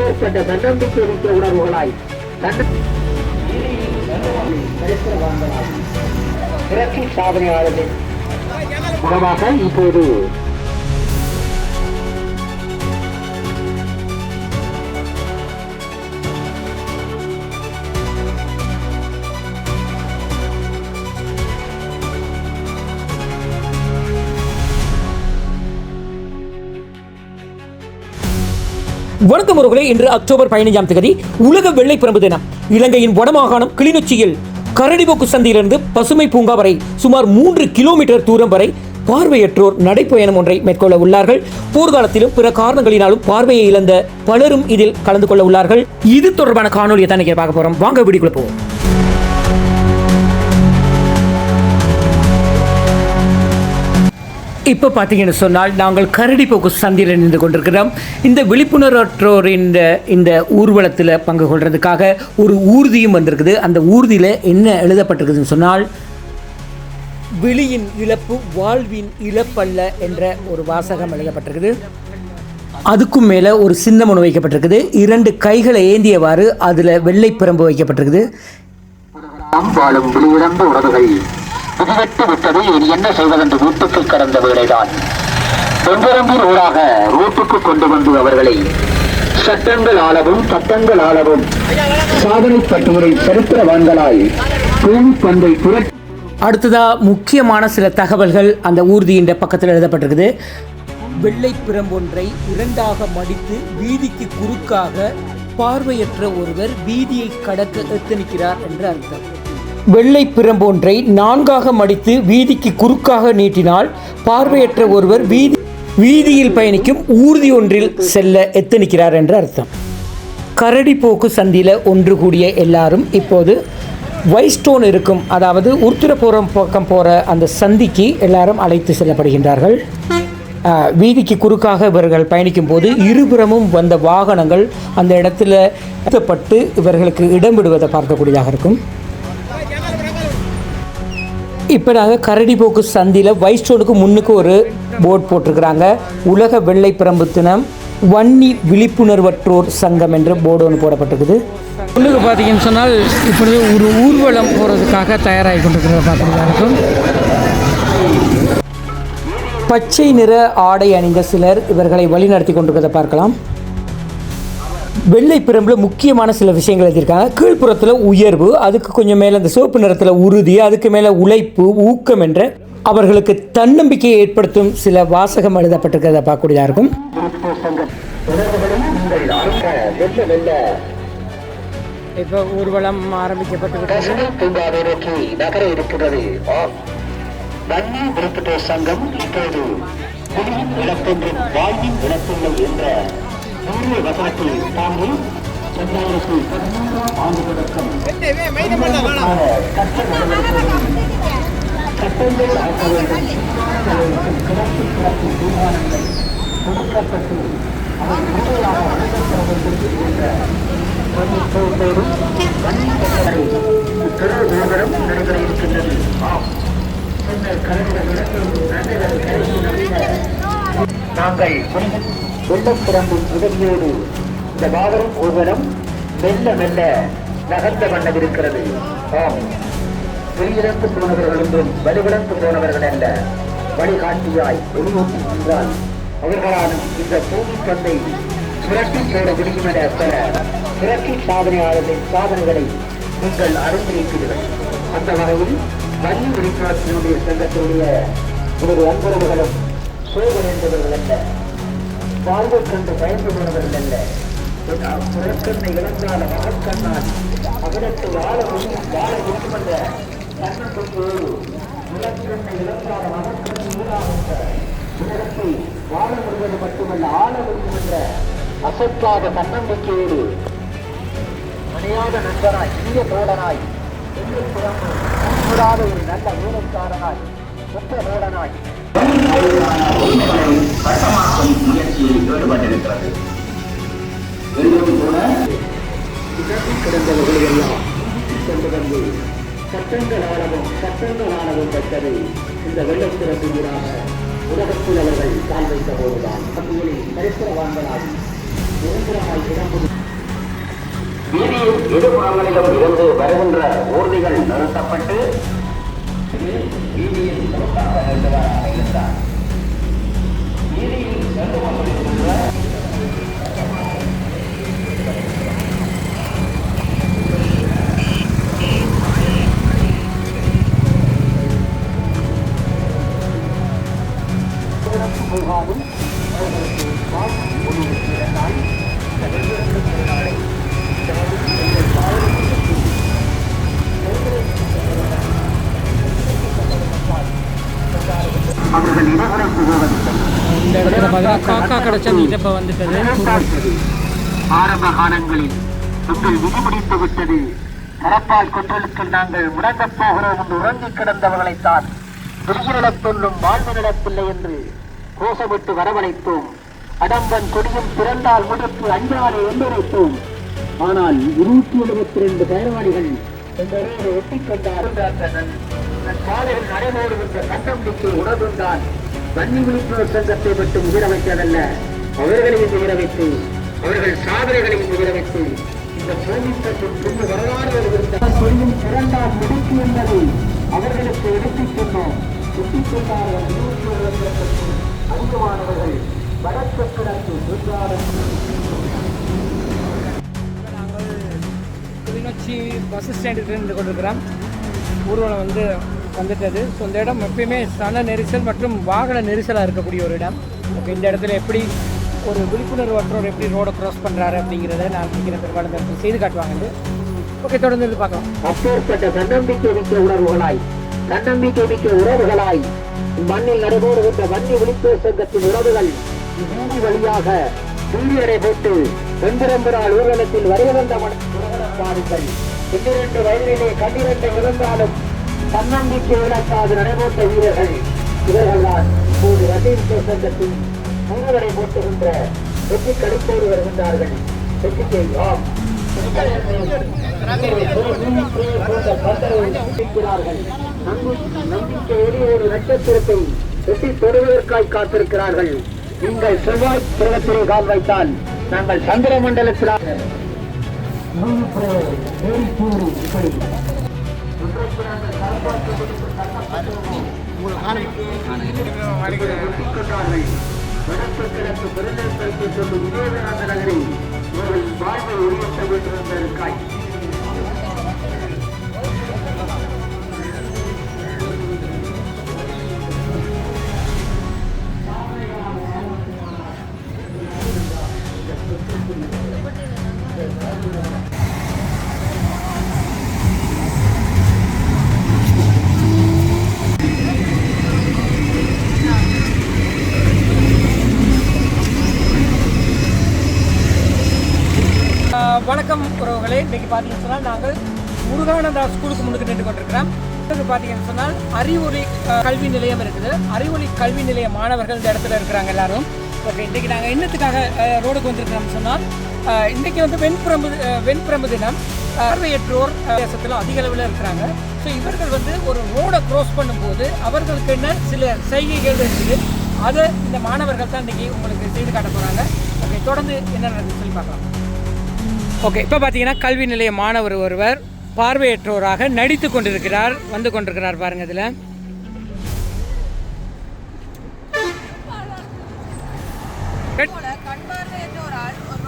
அப்பேற்பட்ட தன்னம்பிக்கை மிக்க உணர்வுகளாய் சாதனையாளர்கள் மூலமாக இப்போது வணக்கம் உறவுகளே இன்று அக்டோபர் பதினைஞ்சாம் தேதி உலக வெள்ளை பிரம்பு தினம். இலங்கையின் வடமாகாணம் கிளிநொச்சியில் கரடிபோக்கு சந்தியிலிருந்து பசுமை பூங்கா வரை சுமார் மூன்று கிலோமீட்டர் தூரம் வரை பார்வையற்றோர் நடைப்பயணம் ஒன்றை மேற்கொள்ள உள்ளார்கள். போர்க்காலத்திலும் பிற காரணங்களினாலும் பார்வையை இழந்த பலரும் இதில் கலந்து கொள்ள உள்ளார்கள். இது தொடர்பான காணொலியை தான் பார்க்க போறோம். வாங்க வீடியோக்குள்ள போவோம். இப்போ பார்த்தீங்கன்னு சொன்னால் நாங்கள் கரடிப்போக்கு சந்தியில் நின்று கொண்டிருக்கிறோம். இந்த விழிப்புணர்வற்றோரின் இந்த இந்த ஊர்வலத்தில் பங்கு கொள்றதுக்காக ஒரு ஊர்தியும் வந்திருக்குது. அந்த ஊர்தியில் என்ன எழுதப்பட்டிருக்குதுன்னு சொன்னால் விழியின் இழப்பு வாழ்வின் இழப்பல்ல என்ற ஒரு வாசகம் எழுதப்பட்டிருக்குது. அதுக்கும் மேலே ஒரு சின்னம் ஒன்று வைக்கப்பட்டிருக்குது. இரண்டு கைகளை ஏந்தியவாறு அதில் வெள்ளை பிரம்பு வைக்கப்பட்டிருக்குது. வாழும் விழியிழந்த உறவுகள் விதிவிட்டு விட்டது. இனி என்ன செய்வதென்று வீட்டுக்கு கடந்த வேளைதான் பொன்பரம்பின் ஊடாக ரூட்டுக்கு கொண்டு வந்து அவர்களை சட்டங்கள் ஆளவும் பட்டங்கள் ஆளவும் சாதனை பட்டுமுறை சரித்திரவான்களாய் பந்தை புரட்டி அடுத்ததாக முக்கியமான சில தகவல்கள் அந்த ஊர்தியின் பக்கத்தில் எழுதப்பட்டிருக்குது. வெள்ளை பிரம்பொன்றை இரண்டாக மடித்து வீதிக்கு குறுக்காக பார்வையற்ற ஒருவர் வீதியை கடக்க எத்தனிக்கிறார் என்று அர்த்தம். வெள்ளை பிரம்பொன்றை நான்காக மடித்து வீதிக்கு குறுக்காக நீட்டினால் பார்வையற்ற ஒருவர் வீதி வீதியில் பயணிக்கும் ஊர்தி ஒன்றில் செல்ல எத்தனிக்கிறார் என்று அர்த்தம். கரடிப்போக்கு சந்தியில் ஒன்று கூடிய எல்லாரும் இப்போது வைஸ்டோன் இருக்கும் அதாவது உருத்திரபுரம் பக்கம் போகிற அந்த சந்திக்கு எல்லாரும் அழைத்து செல்லப்படுகின்றார்கள். வீதிக்கு குறுக்காக இவர்கள் பயணிக்கும் போது இருபுறமும் வந்த வாகனங்கள் அந்த இடத்துல பட்டு இவர்களுக்கு இடம் விடுவதை பார்க்கக்கூடியதாக இருக்கும். இப்போ நாங்கள் கரடிப்போக்கு சந்தியில் வைஸ்டோனுக்கு முன்னுக்கு ஒரு போர்ட் போட்டிருக்கிறாங்க. உலக வெள்ளை பிரம்பு தினம் வன்னி விழிப்புணர்வற்றோர் சங்கம் என்று போர்டு ஒன்று போடப்பட்டிருக்குது. முன்னுக்கு பார்த்தீங்கன்னு சொன்னால் இப்பொழுது ஒரு ஊர்வலம் போகிறதுக்காக தயாராகி கொண்டிருக்கிறத பார்க்குறதா இருக்கும். பச்சை நிற ஆடை அணிந்த சிலர் இவர்களை வழிநடத்தி கொண்டிருக்கிறதை பார்க்கலாம். வெள்ளை பிரம்பில் முக்கியமான சில விஷயங்கள் எழுதியிருக்காங்க. கீழ்ப்புறத்தில் உயர்வு அதுக்கு கொஞ்சம் மேலே அந்த சிவப்பு நிறத்தில் உறுதி அதுக்கு மேலே உழைப்பு ஊக்கம் என்ற அவர்களுக்கு தன்னம்பிக்கையை ஏற்படுத்தும் சில வாசகம் எழுதப்பட்டிருக்கிறத பார்க்கக்கூடியதாக இருக்கும். இப்போ ஊர்வலம் ஆரம்பிக்கப்பட்டு சங்கம் இப்போது வாழ்வின் என்ற நூறு வசனத்தில் தாண்டி இரண்டாயிரத்தி பதிமூன்றாம் ஆண்டு தொடக்கம் சட்டங்கள் ஆக்க வேண்டும் சிலருக்கு கிடக்கு தீர்மானங்கள் கொடுக்கப்பட்டு அவை முறையாக வழங்கப்பட வேண்டும் என்ற பிரமிப்போடும் திரு நடைபெற இருக்கின்றது ஆம் கலைஞர் நடத்தும் உதவியோடு இந்த மாபெரும் ஊர்வலம் மெல்ல மெல்ல நகர்ந்த வண்ணம் இருக்கிறது. ஆம். வெளியிழந்து போனவர்கள் என்றும் வலுவிழந்து போனவர்கள் அல்ல. வழிகாட்டியாய் வெளியூட்டி என்றால் அவர்களாலும் இந்த பூமி பந்தை சுரட்டி போட முடியும் என பெற சுரட்டி சாதனையாளர்களின் சாதனைகளை நீங்கள் அறிந்திருக்கிறீர்கள் அந்த வகையில் வலி விழிப்புணர்ச்சியினுடைய சங்கத்தினுடைய ஒரு அன்புறவுகளும் சோதனை என்பவர்கள் அல்ல. வாழ்வு கண்டு பயந்து போனவர்கள் அல்ல புறக்கண்ணை இழந்தால் மகக்கண்ணால் அவனுக்கு வாழ முடியும் வாழ வேண்டும் என்ற தன்னம்பிக்கையோடு புறக்கண்ணை இழந்தால் மகக்கண்ணை ஊராக உலகத்தை வாழ முடிவது மட்டுமல்ல ஆள முடியும் என்ற அசத்தாத தன்னம்பிக்கையோடு அணையாத நண்பனாய் இனிய தோழனாய் எங்கள் புறமும் ஒரு நல்ல ஊழல்காரனாய் சுத்த தோழனாய் வட்டமாக்கும் முயற்சியில் ஈடுபட்டிருக்கிறது எல்லோரும் கூட இழந்து கொண்டு வந்து சட்டங்கள் ஆளவும் சட்டங்கள் ஆளவும் பெற்றது இந்த வெள்ளத்திற்கு வெள்ளத்திறப்பினராக உலகத்தில் அவர்கள் கால் வைத்த போதுதான் பட்டியலில் சரித்திரவான்களாகி வீதியில் இருபுறங்களிலும் இருந்து வருகின்ற ஊர்திகள் நிறுத்தப்பட்டு வீதியில் சிறப்பாக நிறுத்துவதாக இருந்தார் வீதியில் சென்று கொண்டிருக்கின்ற கிடைச்ச நீர் இப்போ வந்துட்டது. ஆரம்ப காலங்களில் உங்கள் விதிமுடித்து விட்டது. மரப்பால் கொன்றலுக்கு நாங்கள் முடங்கப் போகிறோம் என்று உறங்கிக் கிடந்தவர்களைத்தான் விரிகிடத் சொல்லும் வாழ்வினிடத்தில்லை என்று கோஷமிட்டு வரவழைத்தோம். அடம்பன் கொடியும் பிறந்தால் முடித்து அஞ்சாலை எண்டுரைத்தோம் ஆனால் இருநூற்றி எழுபத்தி ரெண்டு பயணவாளிகள் எங்களோடு ஒட்டிக்கொண்டார். காலையில் நடைபோடுகின்ற கட்டம்பிக்கை உணர்ந்தால் வன்னி விழிப்புணர்வு சங்கத்தை மட்டும் உயிர வைத்ததல்ல அவர்களையும் உயிர வைத்து அவர்கள் சாதனைகளையும் உயிர வைத்து இந்த வரலாறு சொல்லும் பிறந்தால் முடிப்பு என்பதை அவர்களுக்கு எடுத்துச் சொன்னோம். சுட்டிக் கொண்டார்கள் இருபத்தி ஒரு அதிகமானவர்கள் வடக்கு கிழக்கு குஜராத் நாங்கள் கிளிநொச்சி பஸ் ஸ்டாண்டில் இருந்து கொண்டிருக்கிறோம். ஊர்வலம் வந்து வந்துட்டது ஸோ இந்த இடம் எப்பயுமே சன நெரிசல் மற்றும் வாகன நெரிசலாக இருக்கக்கூடிய ஒரு இடம். ஓகே இந்த இடத்துல எப்படி ஒரு விழிப்புணர்வு அற்றோர் எப்படி ரோடை க்ராஸ் பண்ணுறாரு அப்படிங்கிறத நான் நினைக்கிற பெரும்பாலும் இந்த இடத்துல செய்து காட்டுவாங்க ஓகே தொடர்ந்து இது பார்க்கலாம். அப்பேற்பட்ட தன்னம்பிக்கை மிக்க உணர்வுகளாய் தன்னம்பிக்கை மிக்க உறவுகளாய் மண்ணில் நடைபோடுகின்ற வன்னி விழிப்பு சங்கத்தின் உறவுகள் வீதி வழியாக சூரியனை போட்டு வெண்பிரம்புரால் ஊர்வலத்தில் வருக வந்த பாடுங்கள் பன்னிரண்டு வயதிலே கண்ணிரண்டை இழந்தாலும் தன்னம்பிக்கை இழக்காது நடைபோட்ட வீரர்கள் இவர்கள்தான் இப்போது வன்னி சங்கத்தின் ஊர்வலை போட்டுகின்ற வெற்றி கடுப்போடு வருகின்றார்கள். வெற்றிக்கை ஆம் நம்பிக்கையோடு ஒரு நட்சத்திரத்தை வெட்டி தொடுவதற்காய் காத்திருக்கிறார்கள். நீங்கள் செவ்வாய் கிரகத்திலே கால் வைத்தால் நாங்கள் சந்திர மண்டலத்தில் இப்படி வடக்கு கிழக்கு பெருநெல்வேலிக்கு சொல்லும் விஜயநாத நகரில் இவர்கள் வாழ்வை உருவாக்க வேண்டும் பார்த்தீங்கன்னு சொன்னால் நாங்கள் முருகானந்தா ஸ்கூலுக்கு முன்னுக்கு நின்று கொண்டிருக்கிறோம். பார்த்தீங்கன்னு சொன்னால் அறிவொளி கல்வி நிலையம் இருக்குது. அறிவொளி கல்வி நிலைய மாணவர்கள் இந்த இடத்துல இருக்கிறாங்க எல்லாரும். ஓகே இன்றைக்கி நாங்கள் என்னத்துக்காக ரோடுக்கு வந்திருக்கிறோம் சொன்னால் இன்றைக்கி வந்து வெண்பிரம்பு வெண்பிரம்பு தினம். பார்வையற்றோர் தேசத்தில் அதிக அளவில் இருக்கிறாங்க. ஸோ இவர்கள் வந்து ஒரு ரோடை க்ரோஸ் பண்ணும்போது அவர்களுக்கு என்ன சில செய்கைகள் இருக்குது. அதை இந்த மாணவர்கள் தான் இன்றைக்கி உங்களுக்கு செய்து காட்ட போகிறாங்க ஓகே தொடர்ந்து என்ன நடக்குதுன்னு சொல்லி பார்க்கலாம். ஓகே இப்போ பார்த்தீங்கன்னா கல்வி நிலைய மாணவர் ஒருவர் பார்வையற்றோராக நடித்து கொண்டிருக்கிறார் வந்து கொண்டிருக்கிறார் பாருங்க இதில். போல கண்பார்வையற்ற ஒரு ஆள் ஒரு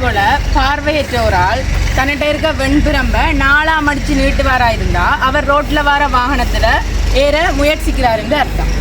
போல பார்வையற்ற ஒரு ஆள் தன்னிட்ட இருக்க வெண்பிரம்ப நாலாம் அடிச்சு நீட்டுவாரா இருந்தா அவர் ரோட்ல வர வாகனத்துல ஏற முயற்சிக்கிறாருங்க அர்த்தம்.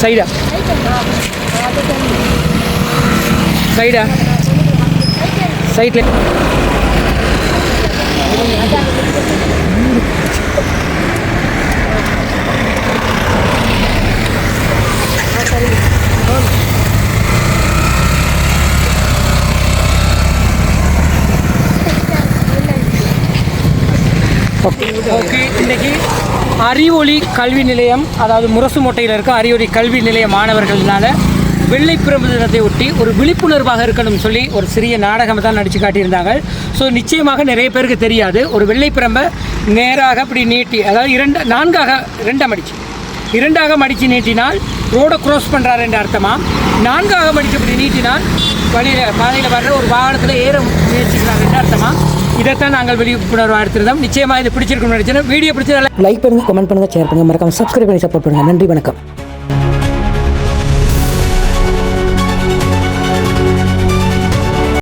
சைடா சைடா சைடில் ஓகே இன்னைக்கு அறிவொளி கல்வி நிலையம் அதாவது முரசு மொட்டையில் இருக்க அறிவொளி கல்வி நிலைய மாணவர்களால் வெள்ளை பிரம்பு தினத்தை ஒட்டி ஒரு விழிப்புணர்வாக இருக்கணும்னு சொல்லி ஒரு சிறிய நாடகம் தான் நடித்து காட்டியிருந்தாங்க. ஸோ நிச்சயமாக நிறைய பேருக்கு தெரியாது. ஒரு வெள்ளை பிரம்பை நேராக அப்படி நீட்டி அதாவது இரண்டு நான்காக ரெண்டாக மடிச்சு இரண்டாக மடித்து நீட்டினால் ரோடை க்ராஸ் பண்ணுறாரு என்ற அர்த்தமாக நான்காக மடித்து அப்படி நீட்டினால் வழியில் பாதையில் வர்ற ஒரு வாகனத்தில் ஏற முயற்சிக்கிறார் என்ற அர்த்தமாக இதைத்தான் நாங்கள் விழிப்புணர்வு எடுத்திருந்தோம் நிச்சயமாக இது பிடிச்சிருக்கணும்னு நினைச்சேன் வீடியோ பிடிச்சதால லைக் பண்ணுங்கள் கமெண்ட் பண்ணுங்கள் ஷேர் பண்ணுங்கள் மறக்காம சப்ஸ்கிரைப் பண்ணி சப்போர்ட் பண்ணுங்கள் நன்றி வணக்கம்.